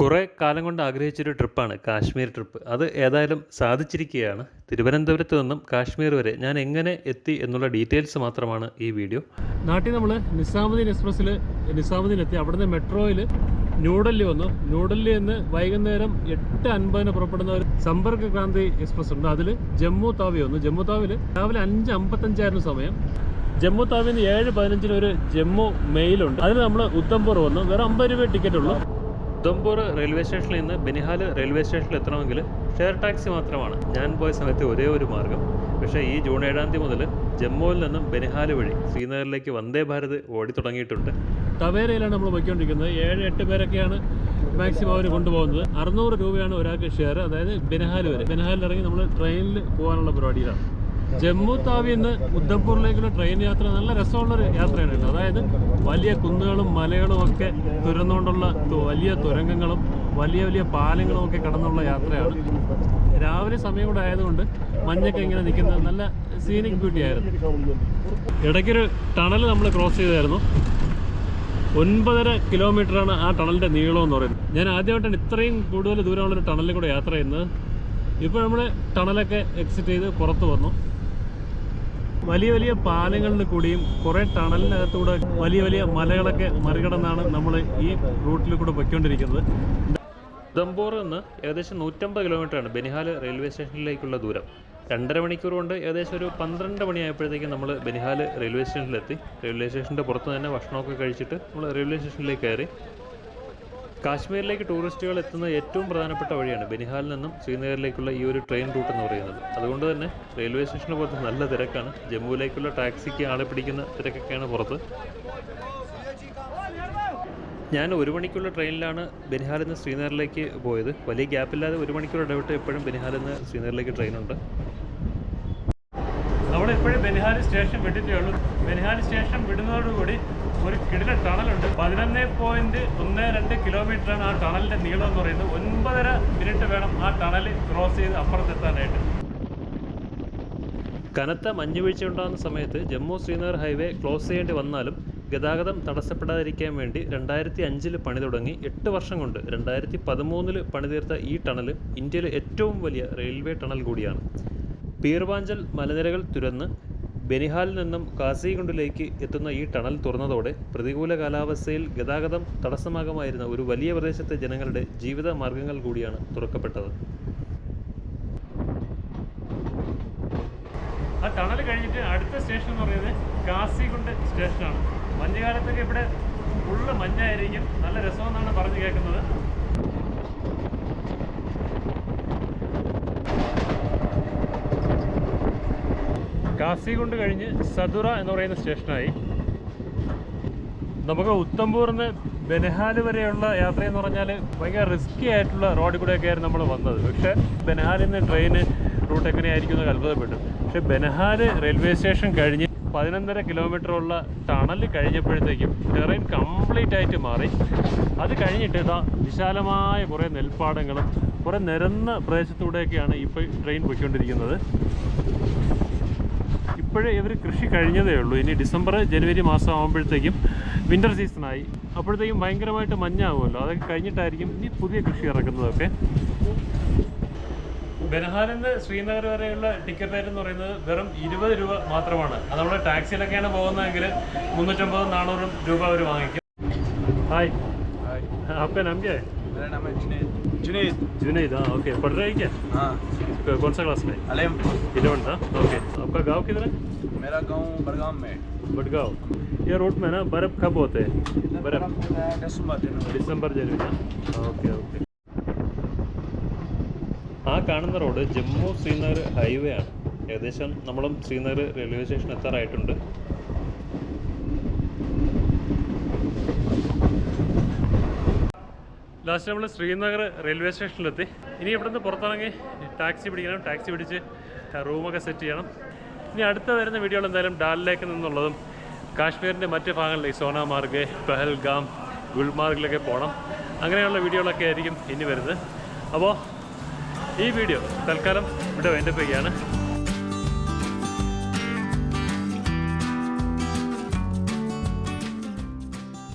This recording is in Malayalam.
കുറേ കാലം കൊണ്ട് ആഗ്രഹിച്ചൊരു ട്രിപ്പാണ് കാശ്മീർ ട്രിപ്പ്. അത് ഏതായാലും സാധിച്ചിരിക്കുകയാണ്. തിരുവനന്തപുരത്ത് നിന്നും കാശ്മീർ വരെ ഞാൻ എങ്ങനെ എത്തി എന്നുള്ള ഡീറ്റെയിൽസ് മാത്രമാണ് ഈ വീഡിയോ. നാട്ടിൽ നമ്മൾ നിസാമുദ്ദീൻ എക്സ്പ്രസ്സിൽ നിസാമുദ്ദീൻ എത്തി അവിടുന്ന് മെട്രോയിൽ ന്യൂഡൽഹി വന്നു. ന്യൂഡൽഹി നിന്ന് വൈകുന്നേരം എട്ട് അൻപതിന് പുറപ്പെടുന്ന ഒരു സമ്പർക്ക് ക്രാന്തി എക്സ്പ്രസ് ഉണ്ട്. അതിൽ ജമ്മു താവി വന്നു. ജമ്മു താവിൽ രാവിലെ അഞ്ച് അമ്പത്തഞ്ചായിരുന്നു സമയം. ജമ്മു താവിൽ നിന്ന് ഏഴ് പതിനഞ്ചിന് ഒരു ജമ്മു മെയിലുണ്ട് അതിൽ നമ്മൾ ഉത്തംപൂർ വന്നു. വേറെ അമ്പത് രൂപ ടിക്കറ്റ് ഉള്ളൂ. ഉധംപൂർ റെയിൽവേ സ്റ്റേഷനിൽ നിന്ന് ബനിഹാൽ റെയിൽവേ സ്റ്റേഷനിൽ എത്തണമെങ്കിൽ ഷെയർ ടാക്സി മാത്രമാണ്. ഞാൻ പോയ സമയത്ത് ഒരേ ഒരു മാർഗം. പക്ഷേ ഈ ജൂൺ ഏഴാം തീയതി മുതൽ ജമ്മുവിൽ നിന്നും ബനിഹാൽ വഴി ശ്രീനഗറിലേക്ക് വന്ദേ ഭാരത് ഓടി തുടങ്ങിയിട്ടുണ്ട്. ടവേരയിലാണ് നമ്മൾ പോയിക്കൊണ്ടിരിക്കുന്നത്. ഏഴ് എട്ട് പേരൊക്കെയാണ് മാക്സിമം അവർ കൊണ്ടുപോകുന്നത്. അറുന്നൂറ് രൂപയാണ് ഒരാൾക്ക് ഷെയർ. അതായത് ബനിഹാൽ വരെ. ബനിഹാലിൽ ഇറങ്ങി നമ്മൾ ട്രെയിനിൽ പോകാനുള്ള പരിപാടിയിലാണ്. ജമ്മു താവിന്ന് നിന്ന് ട്രെയിൻ യാത്ര നല്ല രസമുള്ളൊരു യാത്രയാണ് അതായത് വലിയ കുന്നുകളും മലകളും ഒക്കെ തുരന്നുകൊണ്ടുള്ള വലിയ തുരങ്കങ്ങളും വലിയ വലിയ പാലങ്ങളും ഒക്കെ കടന്നുള്ള യാത്രയാണ്. രാവിലെ സമയം കൂടെ ആയതുകൊണ്ട് മഞ്ഞൊക്കെ ഇങ്ങനെ നിൽക്കുന്ന നല്ല സീനിക് ബ്യൂട്ടി ആയിരുന്നു. ഇടയ്ക്കൊരു ടണൽ നമ്മൾ ക്രോസ് ചെയ്തായിരുന്നു. ഒൻപതര കിലോമീറ്ററാണ് ആ ടണലിന്റെ നീളം എന്ന് പറയുന്നത്. ഞാൻ ആദ്യമായിട്ടാണ് ഇത്രയും കൂടുതൽ ദൂരമുള്ളൊരു ടണലിൽ കൂടെ യാത്ര ചെയ്യുന്നത്. ഇപ്പോൾ നമ്മൾ ടണലൊക്കെ എക്സിറ്റ് ചെയ്ത് പുറത്ത് വന്നു. വലിയ വലിയ പാലങ്ങളിൽ കൂടിയും കുറേ ടണലിനകത്തൂടെ വലിയ വലിയ മലകളൊക്കെ മറികടന്നാണ് നമ്മൾ ഈ റൂട്ടിൽ കൂടെ പൊയ്ക്കൊണ്ടിരിക്കുന്നത്. ഉധംപൂർ നിന്ന് ഏകദേശം നൂറ്റമ്പത് കിലോമീറ്ററാണ് ബെനിഹാൽ റെയിൽവേ സ്റ്റേഷനിലേക്കുള്ള ദൂരം. രണ്ടര മണിക്കൂർ കൊണ്ട് ഏകദേശം ഒരു പന്ത്രണ്ട് മണിയായപ്പോഴത്തേക്കും നമ്മൾ ബെനിഹാൽ റെയിൽവേ സ്റ്റേഷനിലെത്തി. റെയിൽവേ സ്റ്റേഷന്റെ പുറത്ത് തന്നെ ഭക്ഷണമൊക്കെ കഴിച്ചിട്ട് നമ്മൾ റെയിൽവേ സ്റ്റേഷനിലേക്ക് കയറി. കാശ്മീരിലേക്ക് ടൂറിസ്റ്റുകൾ എത്തുന്ന ഏറ്റവും പ്രധാനപ്പെട്ട വഴിയാണ് ബനിഹാലിൽ നിന്നും ശ്രീനഗറിലേക്കുള്ള ഈ ഒരു ട്രെയിൻ റൂട്ട് എന്ന് പറയുന്നത്. അതുകൊണ്ട് തന്നെ റെയിൽവേ സ്റ്റേഷന് പുറത്ത് നല്ല തിരക്കാണ്. ജമ്മുവിലേക്കുള്ള ടാക്സിക്ക് ആളെ പിടിക്കുന്ന തിരക്കൊക്കെയാണ് പുറത്ത്. ഞാൻ ഒരു മണിക്കുള്ള ട്രെയിനിലാണ് ബനിഹാലിൽ നിന്ന് ശ്രീനഗറിലേക്ക് പോയത്. വലിയ ഗ്യാപ്പില്ലാതെ ഒരു മണിക്കൂർ ഇടവിട്ട് എപ്പോഴും ബനിഹാലിൽ നിന്ന് ശ്രീനഗറിലേക്ക് ട്രെയിനുണ്ട്. നമ്മൾ ഇപ്പോഴും ബനിഹാൽ സ്റ്റേഷൻ വിട്ടിട്ടേ ഉള്ളൂ. ബെനിഹാലി സ്റ്റേഷൻ വിടുന്നതോടുകൂടി ഒരു കിടില ടണലുണ്ട്. പതിനൊന്ന് പോയിന്റ് ഒന്ന് രണ്ട് കിലോമീറ്ററാണ് ആ ടണലിന്റെ നീളം എന്ന് പറയുന്നത്. ഒൻപതര മിനിറ്റ് വേണം ആ ടണൽ ക്രോസ് ചെയ്ത് അപ്പുറത്തെത്താനായിട്ട്. കനത്ത മഞ്ഞുവീഴ്ച ഉണ്ടാകുന്ന സമയത്ത് ജമ്മു ശ്രീനഗർ ഹൈവേ ക്ലോസ് ചെയ്യേണ്ടി വന്നാലും ഗതാഗതം തടസ്സപ്പെടാതിരിക്കാൻ വേണ്ടി രണ്ടായിരത്തി അഞ്ചിൽ പണി തുടങ്ങി എട്ട് വർഷം കൊണ്ട് രണ്ടായിരത്തി പതിമൂന്നിൽ പണിതീർത്ത ഈ ടണൽ ഇന്ത്യയിലെ ഏറ്റവും വലിയ റെയിൽവേ ടണൽ കൂടിയാണ്. പീർവാഞ്ചൽ മലനിരകൾ തുരന്ന് ബനിഹാലിൽ നിന്നും കാസിഗുണ്ടിലേക്ക് എത്തുന്ന ഈ ടണൽ തുറന്നതോടെ പ്രതികൂല കാലാവസ്ഥയിൽ ഗതാഗതം തടസ്സമാകുമായിരുന്ന ഒരു വലിയ പ്രദേശത്തെ ജനങ്ങളുടെ ജീവിത മാർഗങ്ങൾ കൂടിയാണ് തുറക്കപ്പെട്ടത്. ആ ടണൽ കഴിഞ്ഞിട്ട് അടുത്ത സ്റ്റേഷൻ എന്ന് പറയുന്നത് കാസിഗുണ്ട് സ്റ്റേഷനാണ്. മഞ്ഞുകാലത്തൊക്കെ ഇവിടെ ഫുള്ള് മഞ്ഞായിരിക്കും. നല്ല രസമെന്നാണ് പറഞ്ഞു കേൾക്കുന്നത്. കാസിഗുണ്ട് കഴിഞ്ഞ് സദുറ എന്ന് പറയുന്ന സ്റ്റേഷനായി. നമുക്ക് ഉത്തംപൂർന്ന് ബെനഹാൽ വരെയുള്ള യാത്ര എന്ന് പറഞ്ഞാൽ ഭയങ്കര റിസ്കി ആയിട്ടുള്ള റോഡിൽ കൂടെയൊക്കെ ആയിരുന്നു നമ്മൾ വന്നത്. പക്ഷേ ബെനഹാലിൽ നിന്ന് ട്രെയിൻ റൂട്ട് എങ്ങനെയായിരിക്കും എന്ന് അത്ഭുതപ്പെട്ടു. പക്ഷേ ബെനഹാൽ റെയിൽവേ സ്റ്റേഷൻ കഴിഞ്ഞ് പതിനൊന്നര കിലോമീറ്ററുള്ള ടണൽ കഴിഞ്ഞപ്പോഴത്തേക്കും ടെറൈൻ കംപ്ലീറ്റ് ആയിട്ട് മാറി. അത് കഴിഞ്ഞിട്ട് ഇതാ വിശാലമായ കുറേ നെൽപ്പാടങ്ങളും കുറേ നിരന്ന പ്രദേശത്തൂടെയൊക്കെയാണ് ഇപ്പോൾ ട്രെയിൻ പോയിക്കൊണ്ടിരിക്കുന്നത്. ഇപ്പോഴേ ഇവർ കൃഷി കഴിഞ്ഞതേ ഉള്ളൂ. ഇനി ഡിസംബർ ജനുവരി മാസം ആകുമ്പോഴത്തേക്കും വിന്റർ സീസണായി അപ്പോഴത്തേക്കും ഭയങ്കരമായിട്ട് മഞ്ഞാവുമല്ലോ. അതൊക്കെ കഴിഞ്ഞിട്ടായിരിക്കും ഇനി പുതിയ കൃഷി ഇറക്കുന്നതൊക്കെ. ബെനഹാലിൽ ശ്രീനഗർ വരെയുള്ള ടിക്കറ്റ് റേറ്റ് എന്ന് പറയുന്നത് വെറും ഇരുപത് രൂപ മാത്രമാണ്. അത് നമ്മൾ ടാക്സിയിലൊക്കെയാണ് പോകുന്നതെങ്കിൽ മുന്നൂറ്റമ്പത് നാനൂറും രൂപ അവർ വാങ്ങിക്കും. ഹായ്. ഹായ്. അപ്പം നമ്പിയേ जुनेद जुनेद जुनेद हाँ ओके पढ़ रहे हैं क्या हाँ कौन सा क्लास में अलेमपुर इलेवन था ओके आपका गांव किधर है मेरा गांव बड़गाम में है। बडगांव ये रोड में ना बर्फ कब होते हैं बर्फ होता है दिसंबर जनवरी ഡിസംബർ ജനുവരി ഓക്കെ ഓക്കെ ആ കാണുന്ന റോഡ് ജമ്മു ശ്രീനഗർ ഹൈവേ ആണ് ഏകദേശം നമ്മളും ശ്രീനഗർ റെയിൽവേ സ്റ്റേഷൻ എത്താറായിട്ടുണ്ട് ലാസ്റ്റ് നമ്മൾ ശ്രീനഗർ റെയിൽവേ സ്റ്റേഷനിലെത്തി. ഇനി ഇവിടെ നിന്ന് പുറത്തിറങ്ങി ടാക്സി പിടിക്കണം. ടാക്സി പിടിച്ച് റൂമൊക്കെ സെറ്റ് ചെയ്യണം. ഇനി അടുത്ത വരുന്ന വീഡിയോകൾ എന്തായാലും ഡാലിലേക്ക് നിന്നുള്ളതും കാശ്മീരിന്റെ മറ്റ് ഭാഗങ്ങളിലേക്ക് സോനാമാർഗ് പെഹൽഗാം ഗുൽമാർഗിലൊക്കെ പോകണം അങ്ങനെയുള്ള വീഡിയോകളൊക്കെ ആയിരിക്കും ഇനി വരുന്നത്. അപ്പോൾ ഈ വീഡിയോ തൽക്കാലം ഇവിടെ വേണ്ടപ്പോഴാണ്